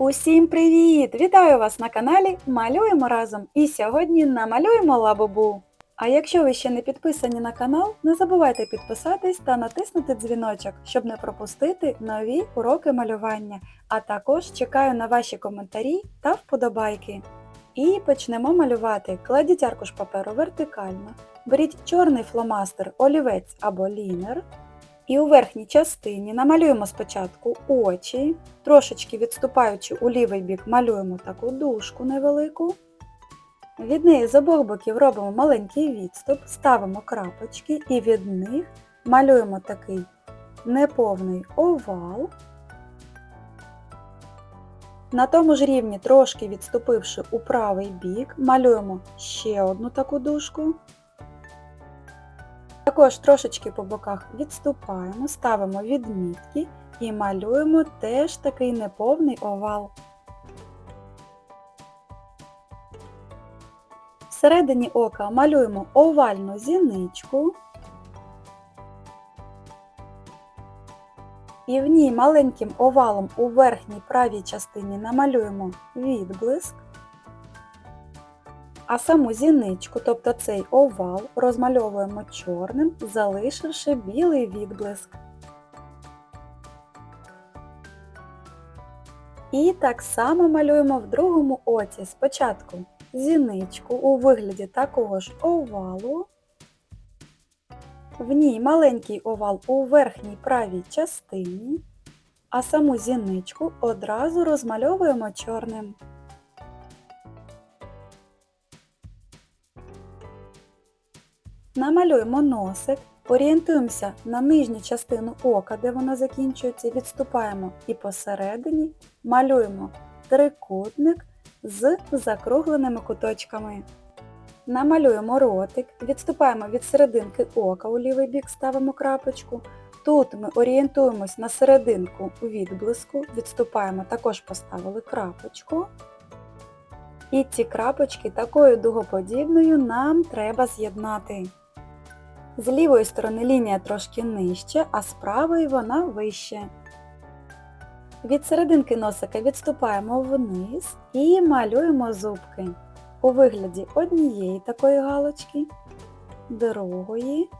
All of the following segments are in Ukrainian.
Усім привіт! Вітаю вас на каналі Малюємо разом! І сьогодні намалюємо лабубу. А якщо ви ще не підписані на канал, не забувайте підписатись та натиснути дзвіночок, щоб не пропустити нові уроки малювання. А також чекаю на ваші коментарі та вподобайки. І почнемо малювати. Кладіть аркуш паперу вертикально, беріть чорний фломастер, олівець або лінер, і у верхній частині намалюємо спочатку очі, трошечки відступаючи у лівий бік, малюємо таку дужку невелику. Від неї з обох боків робимо маленький відступ, ставимо крапочки і від них малюємо такий неповний овал. На тому ж рівні, трошки відступивши у правий бік, малюємо ще одну таку дужку. Також трошечки по боках відступаємо, ставимо відмітки і малюємо теж такий неповний овал. Всередині ока малюємо овальну зіничку. І в ній маленьким овалом у верхній правій частині намалюємо відблиск. А саму зіничку, тобто цей овал, розмальовуємо чорним, залишивши білий відблиск. І так само малюємо в другому оці спочатку зіничку у вигляді такого ж овалу. В ній маленький овал у верхній правій частині, а саму зіничку одразу розмальовуємо чорним. Намалюємо носик, орієнтуємося на нижню частину ока, де вона закінчується, відступаємо і посередині малюємо трикутник з закругленими куточками. Намалюємо ротик, відступаємо від серединки ока у лівий бік, ставимо крапочку. Тут ми орієнтуємось на серединку відблиску, відступаємо, також поставили крапочку. І ці крапочки такою дугоподібною нам треба з'єднати. З лівої сторони лінія трошки нижче, а з правої вона вище. Від серединки носика відступаємо вниз і малюємо зубки у вигляді однієї такої галочки, другої.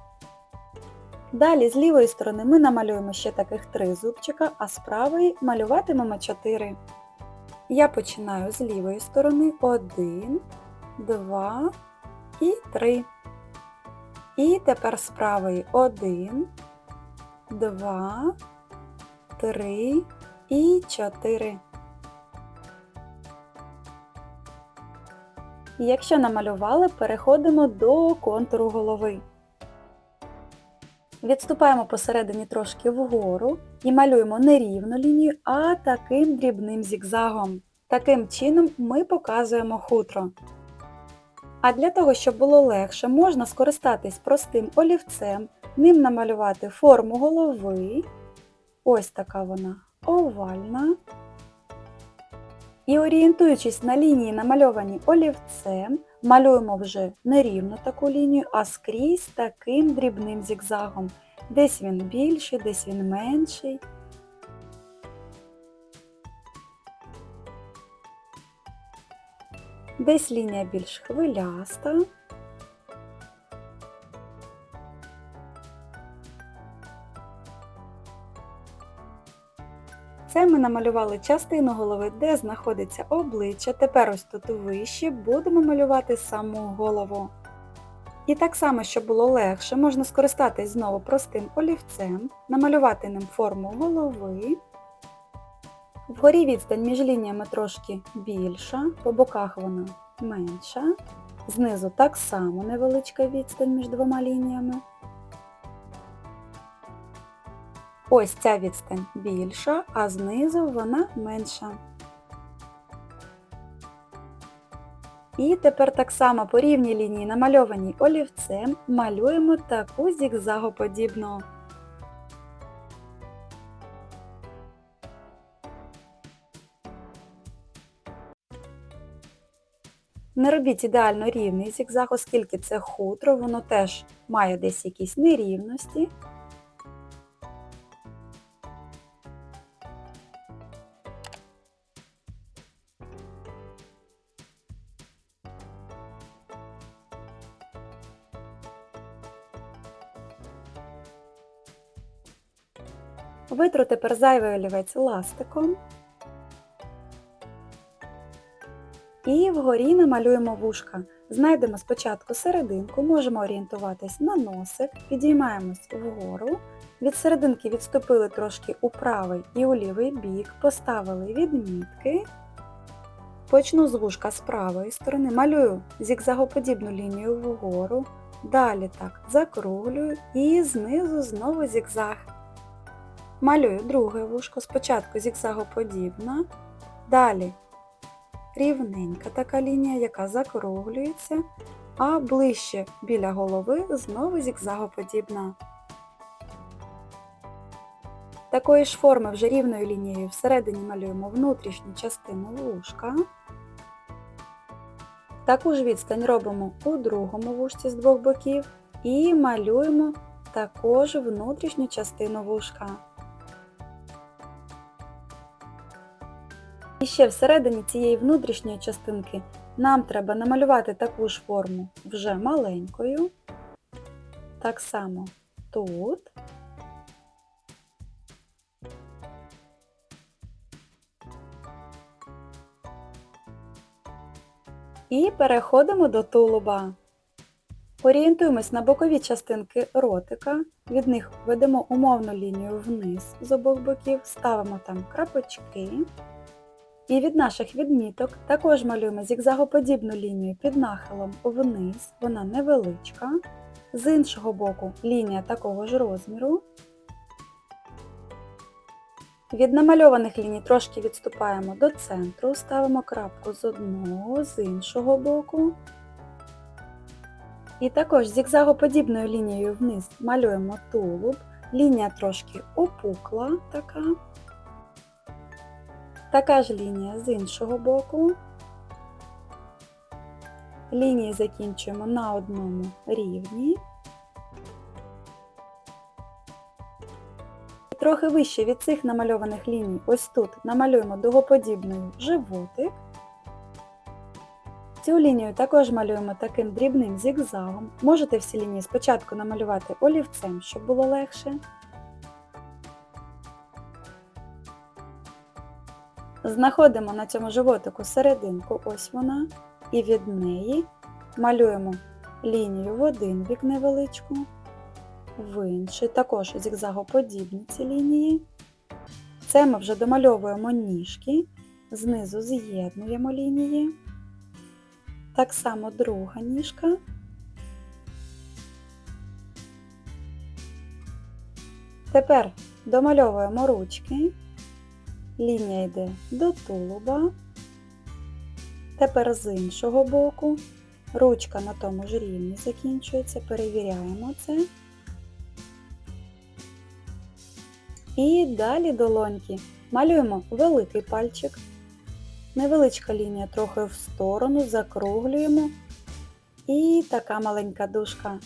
Далі з лівої сторони ми намалюємо ще таких три зубчика, а з правої малюватимемо 4. Я починаю з лівої сторони 1, 2 і 3. І тепер з правої 1, 2, 3 і 4. Якщо намалювали, переходимо до контуру голови. Відступаємо посередині трошки вгору і малюємо не рівну лінію, а таким дрібним зігзагом. Таким чином ми показуємо хутро. А для того, щоб було легше, можна скористатись простим олівцем, ним намалювати форму голови. Ось така вона овальна. І орієнтуючись на лінії, намальовані олівцем, малюємо вже не рівно таку лінію, а скрізь таким дрібним зігзагом. Десь він більший, десь він менший. Десь лінія більш хвиляста. Це ми намалювали частину голови, де знаходиться обличчя. Тепер ось тут вище будемо малювати саму голову. І так само, щоб було легше, можна скористатись знову простим олівцем, намалювати ним форму голови. Вгорі відстань між лініями трошки більша, по боках вона менша. Знизу так само невеличка відстань між двома лініями. Ось ця відстань більша, а знизу вона менша. І тепер так само по рівній лінії, намальованій олівцем, малюємо таку зігзагоподібну. Не робіть ідеально рівний зігзаг, оскільки це хутро, воно теж має десь якісь нерівності. Витру тепер зайвий олівець ластиком. І вгорі намалюємо вушка. Знайдемо спочатку серединку, можемо орієнтуватись на носик, підіймаємось вгору, від серединки відступили трошки у правий і у лівий бік, поставили відмітки. Почну з вушка з правої сторони, малюю зігзагоподібну лінію вгору, далі так закруглюю і знизу знову зігзаг. Малюю друге вушко, спочатку зігзагоподібна, далі рівненька така лінія, яка закруглюється, а ближче біля голови знову зігзагоподібна. Такої ж форми вже рівною лінією всередині малюємо внутрішню частину вушка. Таку ж відстань робимо у другому вушці з двох боків і малюємо також внутрішню частину вушка. І ще всередині цієї внутрішньої частинки нам треба намалювати таку ж форму вже маленькою. Так само тут. І переходимо до тулуба. Орієнтуємось на бокові частинки ротика, від них ведемо умовну лінію вниз з обох боків, ставимо там крапочки. І від наших відміток також малюємо зігзагоподібну лінію під нахилом вниз, вона невеличка. З іншого боку лінія такого ж розміру. Від намальованих ліній трошки відступаємо до центру, ставимо крапку з одного, з іншого боку. І також зігзагоподібною лінією вниз малюємо тулуб. Лінія трошки опукла така. Така ж лінія з іншого боку. Лінії закінчуємо на одному рівні. Трохи вище від цих намальованих ліній, ось тут намалюємо дугоподібною животик. Цю лінію також малюємо таким дрібним зігзагом. Можете всі лінії спочатку намалювати олівцем, щоб було легше. Знаходимо на цьому животику серединку, ось вона, і від неї малюємо лінію в один бік невеличку, в інший, також зігзагоподібні ці лінії. Це ми вже домальовуємо ніжки, знизу з'єднуємо лінії. Так само друга ніжка. Тепер домальовуємо ручки. Лінія йде до тулуба. Тепер з іншого боку. Ручка на тому ж рівні закінчується, перевіряємо це. І далі долоньки малюємо великий пальчик. Невеличка лінія трохи в сторону, закруглюємо. І така маленька дужка.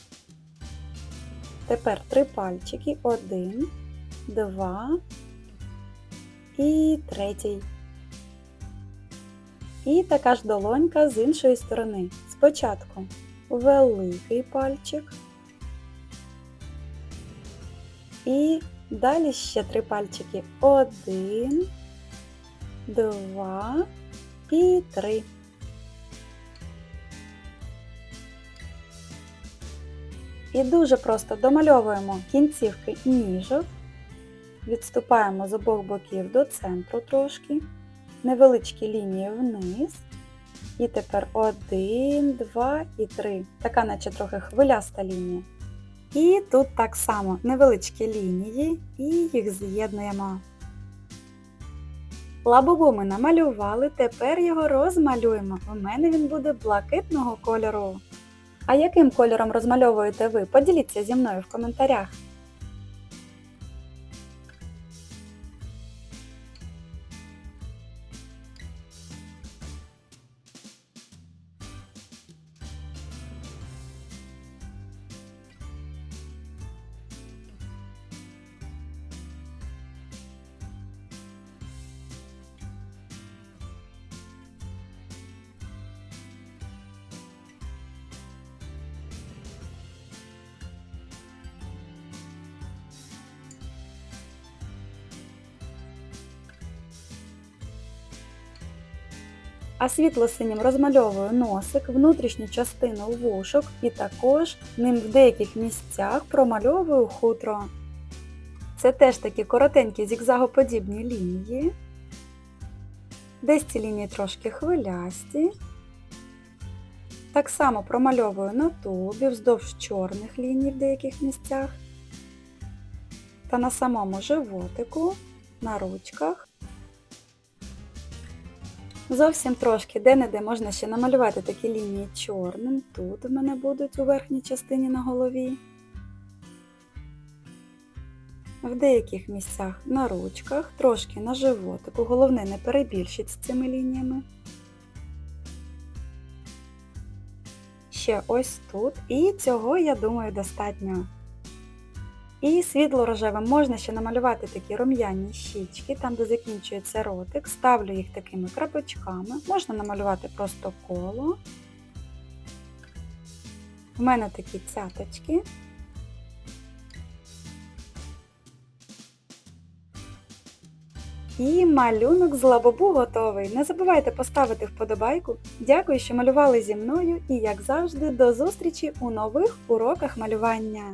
Тепер три пальчики. Один, два і третій. І така ж долонька з іншої сторони. Спочатку великий пальчик. І далі ще три пальчики. Один, два і три. І дуже просто домальовуємо кінцівки ніжок, відступаємо з обох боків до центру трошки, невеличкі лінії вниз. І тепер один, два і три. Така наче трохи хвиляста лінія. І тут так само невеличкі лінії і їх з'єднуємо. Лабубу ми намалювали, тепер його розмалюємо. У мене він буде блакитного кольору. А яким кольором розмальовуєте ви? Поділіться зі мною в коментарях. А світло-синім розмальовую носик, внутрішню частину вушок і також ним в деяких місцях промальовую хутро. Це теж такі коротенькі зігзагоподібні лінії. Десь ці лінії трошки хвилясті. Так само промальовую на тубі вздовж чорних ліній в деяких місцях. Та на самому животику, на ручках. Зовсім трошки де-не-де можна ще намалювати такі лінії чорним. Тут у мене будуть у верхній частині на голові. В деяких місцях на ручках, трошки на животику. Головне не перебільшіть з цими лініями. Ще ось тут. І цього, я думаю, достатньо. І світло-рожевим можна ще намалювати такі рум'яні щічки, там де закінчується ротик. Ставлю їх такими крапочками. Можна намалювати просто коло. У мене такі цяточки. І малюнок з лабобу готовий. Не забувайте поставити вподобайку. Дякую, що малювали зі мною і, як завжди, до зустрічі у нових уроках малювання.